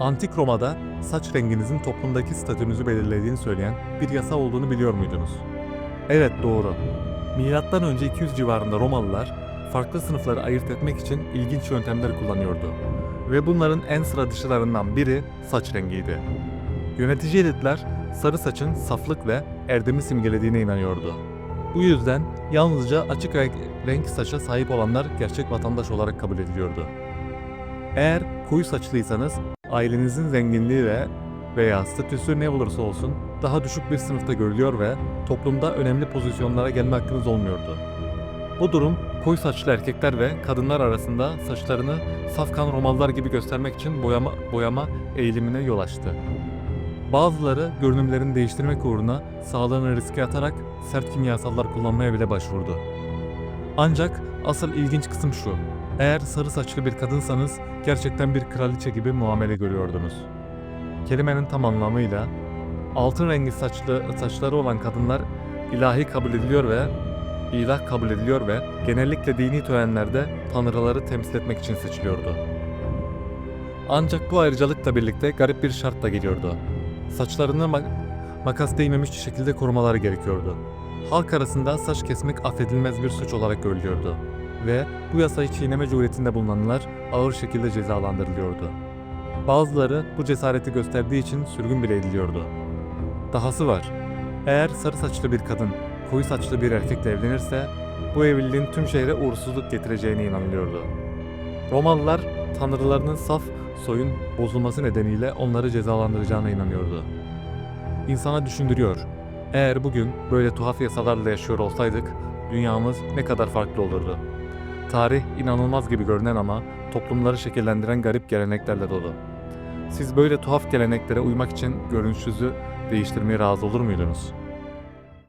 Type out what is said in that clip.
Antik Roma'da saç renginizin toplumdaki statünüzü belirlediğini söyleyen bir yasa olduğunu biliyor muydunuz? Evet doğru. Milattan önce 200 civarında Romalılar farklı sınıfları ayırt etmek için ilginç yöntemler kullanıyordu. Ve bunların en sıra dışılarından biri saç rengiydi. Yönetici elitler sarı saçın saflık ve erdemi simgelediğine inanıyordu. Bu yüzden yalnızca açık renk, saça sahip olanlar gerçek vatandaş olarak kabul ediliyordu. Eğer koyu saçlıysanız ailenizin zenginliği ve veya statüsü ne olursa olsun daha düşük bir sınıfta görülüyor ve toplumda önemli pozisyonlara gelme hakkınız olmuyordu. Bu durum koyu saçlı erkekler ve kadınlar arasında saçlarını safkan Romalılar gibi göstermek için boyama, boyama eğilimine yol açtı. Bazıları görünümlerini değiştirmek uğruna sağlığını riske atarak sert kimyasallar kullanmaya bile başvurdu. Ancak asıl ilginç kısım şu. Eğer sarı saçlı bir kadınsanız gerçekten bir kraliçe gibi muamele görüyordunuz. Kelimenin tam anlamıyla altın rengi saçlı saçları olan kadınlar ilahi kabul ediliyor ve ilah kabul ediliyor ve genellikle dini törenlerde tanrıları temsil etmek için seçiliyordu. Ancak bu ayrıcalıkla birlikte garip bir şart da geliyordu. Saçlarını ma- makas değmemiş şekilde korumaları gerekiyordu. Halk arasında saç kesmek affedilmez bir suç olarak görülüyordu ve bu yasayı çiğneme cüretinde bulunanlar ağır şekilde cezalandırılıyordu. Bazıları bu cesareti gösterdiği için sürgün bile ediliyordu. Dahası var. Eğer sarı saçlı bir kadın koyu saçlı bir erkekle evlenirse bu evliliğin tüm şehre uğursuzluk getireceğine inanılıyordu. Romalılar tanrılarının saf soyun bozulması nedeniyle onları cezalandıracağına inanıyordu. İnsana düşündürüyor. Eğer bugün böyle tuhaf yasalarla yaşıyor olsaydık dünyamız ne kadar farklı olurdu. Tarih inanılmaz gibi görünen ama toplumları şekillendiren garip geleneklerle dolu. Siz böyle tuhaf geleneklere uymak için görünüşünüzü değiştirmeye razı olur muydunuz?